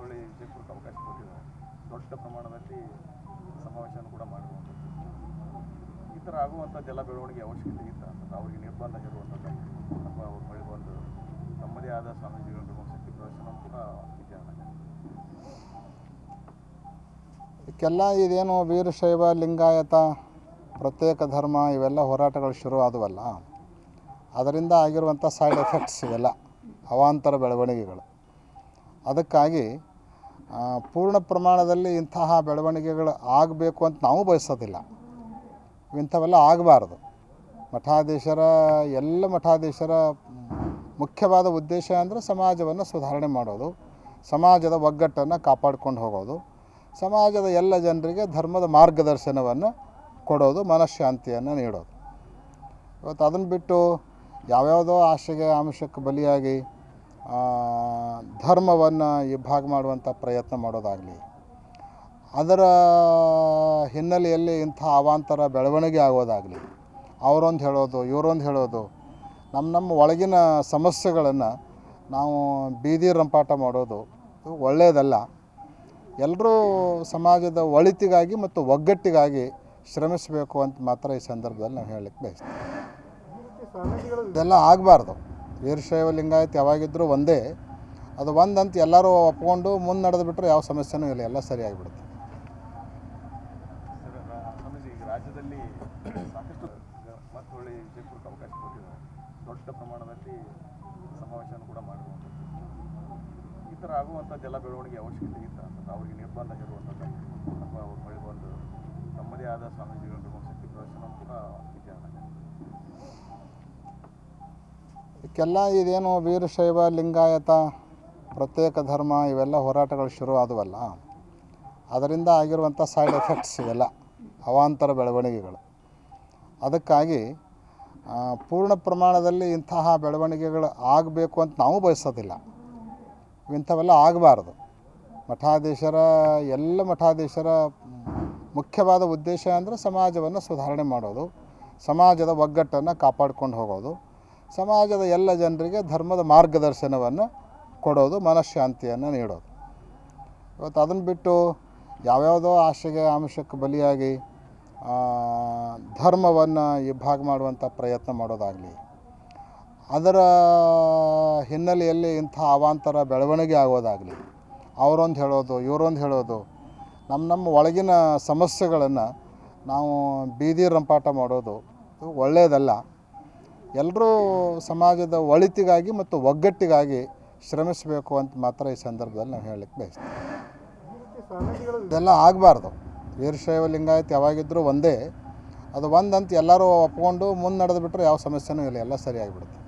ಹೊಳ್ಳಿ ವಿಜಯಪುರಕ್ಕೆ ಅವಕಾಶ ಕೊಟ್ಟಿದ್ದಾರೆ ದೊಡ್ಡ ಪ್ರಮಾಣದಲ್ಲಿ ಸಮಾವೇಶವನ್ನು ಕೂಡ ಮಾಡಿರುವಂಥದ್ದು. ಈ ಥರ ಆಗುವಂಥದ್ದೆಲ್ಲ ಬೆಳವಣಿಗೆ ಅವಶ್ಯಕತೆ ಅವರಿಗೆ ನಿರ್ಬಂಧ ಇರುವಂಥದ್ದು ಅಥವಾ ಅವ್ರು ತಮ್ಮದೇ ಆದ ಸ್ವಾಮೀಜಿಗಳ ಶಕ್ತಿ ಪ್ರದರ್ಶನ ಕೂಡ ಇದಕ್ಕೆಲ್ಲ ಇದೇನು ವೀರಶೈವ, ಲಿಂಗಾಯತ, ಪ್ರತ್ಯೇಕ ಧರ್ಮ ಇವೆಲ್ಲ ಹೋರಾಟಗಳು ಶುರು ಆದವಲ್ಲ. ಅದರಿಂದ ಆಗಿರುವಂಥ ಸೈಡ್ ಎಫೆಕ್ಟ್ಸ್ ಇವೆಲ್ಲ, ಅವಾಂತರ ಬೆಳವಣಿಗೆಗಳು. ಅದಕ್ಕಾಗಿ ಪೂರ್ಣ ಪ್ರಮಾಣದಲ್ಲಿ ಇಂತಹ ಬೆಳವಣಿಗೆಗಳು ಆಗಬೇಕು ಅಂತ ನಾವು ಬಯಸೋದಿಲ್ಲ. ಇಂಥವೆಲ್ಲ ಆಗಬಾರ್ದು. ಮಠಾಧೀಶರ, ಎಲ್ಲ ಮಠಾಧೀಶರ ಮುಖ್ಯವಾದ ಉದ್ದೇಶ ಅಂದರೆ ಸಮಾಜವನ್ನು ಸುಧಾರಣೆ ಮಾಡೋದು, ಸಮಾಜದ ಒಗ್ಗಟ್ಟನ್ನು ಕಾಪಾಡ್ಕೊಂಡು ಹೋಗೋದು, ಸಮಾಜದ ಎಲ್ಲ ಜನರಿಗೆ ಧರ್ಮದ ಮಾರ್ಗದರ್ಶನವನ್ನು ಕೊಡೋದು, ಮನಃಶಾಂತಿಯನ್ನು ನೀಡೋದು. ಇವತ್ತು ಅದನ್ನು ಬಿಟ್ಟು ಯಾವ್ಯಾವುದೋ ಆಶೆಗೆ ಆಮಿಷಕ್ಕೆ ಬಲಿಯಾಗಿ ಧರ್ಮವನ್ನು ಇಬ್ಬಾಗ ಮಾಡುವಂಥ ಪ್ರಯತ್ನ ಮಾಡೋದಾಗಲಿ, ಅದರ ಹಿನ್ನೆಲೆಯಲ್ಲಿ ಇಂಥ ಅವಾಂತರ ಬೆಳವಣಿಗೆ ಆಗೋದಾಗಲಿ, ಅವರೊಂದು ಹೇಳೋದು, ಇವರೊಂದು ಹೇಳೋದು, ನಮ್ಮ ನಮ್ಮ ಒಳಗಿನ ಸಮಸ್ಯೆಗಳನ್ನು ನಾವು ಬೀದಿ ರಂಪಾಟ ಮಾಡೋದು ಒಳ್ಳೆಯದಲ್ಲ. ಎಲ್ಲರೂ ಸಮಾಜದ ಒಳಿತಿಗಾಗಿ ಮತ್ತು ಒಗ್ಗಟ್ಟಿಗಾಗಿ ಶ್ರಮಿಸಬೇಕು ಅಂತ ಮಾತ್ರ ಈ ಸಂದರ್ಭದಲ್ಲಿ ನಾವು ಹೇಳಲಿಕ್ಕೆ ಬಯಸ್ತೀವಿ. ಇದೆಲ್ಲ ಆಗಬಾರ್ದು. ವೀರಶೈವ ಲಿಂಗಾಯತ್ ಯಾವಾಗಿದ್ದರೂ ಒಂದೇ, ಅದು ಒಂದಂತ ಎಲ್ಲರೂ ಒಪ್ಕೊಂಡು ಮುಂದೆ ನಡೆದು ಬಿಟ್ಟರೆ ಯಾವ ಸಮಸ್ಯೆನೂ ಇಲ್ಲ, ಎಲ್ಲ ಸರಿಯಾಗಿಬಿಡುತ್ತೆ. ಬಿಡುತ್ತೆ ಸ್ವಾಮೀಜಿ ರಾಜ್ಯದಲ್ಲಿ ಸಾಕಷ್ಟು ಈಗ ಮತ್ತೆ ಹೊಳ್ಳಿ ವಿಜಯಪುರಕ್ಕೆ ಅವಕಾಶ ಕೊಟ್ಟಿದ್ದಾರೆ ದೊಡ್ಡ ಪ್ರಮಾಣದಲ್ಲಿ ಸಮಾವೇಶವನ್ನು ಕೂಡ ಮಾಡಿರುವಂಥದ್ದು. ಈ ಥರ ಆಗುವಂಥದ್ದೆಲ್ಲ ಬೆಳವಣಿಗೆ ಅವಶ್ಯಕತೆ ಇತ್ತ? ಅಂತ ಅವರಿಗೆ ನಿರ್ಬಂಧ ಇರುವಂಥದ್ದು ಅಥವಾ ಅವ್ರು ಬಳಿ ಬಂದು ತಮ್ಮದೇ ಆದ ಸ್ವಾಮೀಜಿಗಳ ಶಕ್ತಿ ಪ್ರದರ್ಶನ ಕೂಡ ವಿಚಾರ ಇದಕ್ಕೆಲ್ಲ ಇದೇನು ವೀರಶೈವ, ಲಿಂಗಾಯತ, ಪ್ರತ್ಯೇಕ ಧರ್ಮ ಇವೆಲ್ಲ ಹೋರಾಟಗಳು ಶುರು ಆದವಲ್ಲ. ಅದರಿಂದ ಆಗಿರುವಂಥ ಸೈಡ್ ಎಫೆಕ್ಟ್ಸ್ ಇವೆಲ್ಲ, ಅವಾಂತರ ಬೆಳವಣಿಗೆಗಳು. ಅದಕ್ಕಾಗಿ ಪೂರ್ಣ ಪ್ರಮಾಣದಲ್ಲಿ ಇಂತಹ ಬೆಳವಣಿಗೆಗಳು ಆಗಬೇಕು ಅಂತ ನಾವು ಬಯಸೋದಿಲ್ಲ. ಇಂಥವೆಲ್ಲ ಆಗಬಾರ್ದು. ಮಠಾಧೀಶರ, ಎಲ್ಲ ಮಠಾಧೀಶರ ಮುಖ್ಯವಾದ ಉದ್ದೇಶ ಅಂದರೆ ಸಮಾಜವನ್ನು ಸುಧಾರಣೆ ಮಾಡೋದು, ಸಮಾಜದ ಒಗ್ಗಟ್ಟನ್ನು ಕಾಪಾಡ್ಕೊಂಡು ಹೋಗೋದು. ಸಮಾಜದ ಎಲ್ಲ ಜನರಿಗೆ ಧರ್ಮದ ಮಾರ್ಗದರ್ಶನವನ್ನು ಕೊಡೋದು ಮನಃಶಾಂತಿಯನ್ನು ನೀಡೋದು. ಇವತ್ತು ಅದನ್ನು ಬಿಟ್ಟು ಯಾವ್ಯಾವುದೋ ಆಶೆಗೆ ಆಮಿಷಕ್ಕೆ ಬಲಿಯಾಗಿ ಧರ್ಮವನ್ನು ಇಬ್ಬಾಗ ಮಾಡುವಂಥ ಪ್ರಯತ್ನ ಮಾಡೋದಾಗಲಿ, ಅದರ ಹಿನ್ನೆಲೆಯಲ್ಲಿ ಇಂಥ ಅವಾಂತರ ಬೆಳವಣಿಗೆ ಆಗೋದಾಗಲಿ, ಅವರೊಂದು ಹೇಳೋದು, ಇವರೊಂದು ಹೇಳೋದು, ನಮ್ಮ ನಮ್ಮ ಒಳಗಿನ ಸಮಸ್ಯೆಗಳನ್ನು ನಾವು ಬೀದಿ ರಂಪಾಟ ಮಾಡೋದು ಒಳ್ಳೆಯದಲ್ಲ. ಎಲ್ಲರೂ ಸಮಾಜದ ಒಳಿತಿಗಾಗಿ ಮತ್ತು ಒಗ್ಗಟ್ಟಿಗಾಗಿ ಶ್ರಮಿಸಬೇಕು ಅಂತ ಮಾತ್ರ ಈ ಸಂದರ್ಭದಲ್ಲಿ ನಾವು ಹೇಳಲಿಕ್ಕೆ ಬಯಸ್ತೀವಿ. ಇದೆಲ್ಲ ಆಗಬಾರ್ದು. ವೀರಶೈವ ಲಿಂಗಾಯತ್ ಯಾವಾಗಿದ್ದರೂ ಒಂದೇ. ಅದು ಒಂದಂತ ಎಲ್ಲರೂ ಒಪ್ಕೊಂಡು ಮುಂದೆ ನಡೆದು ಬಿಟ್ಟರೆ ಯಾವ ಸಮಸ್ಯೆನೂ ಇಲ್ಲ. ಎಲ್ಲ ಸರಿಯಾಗಿಬಿಡುತ್ತೆ.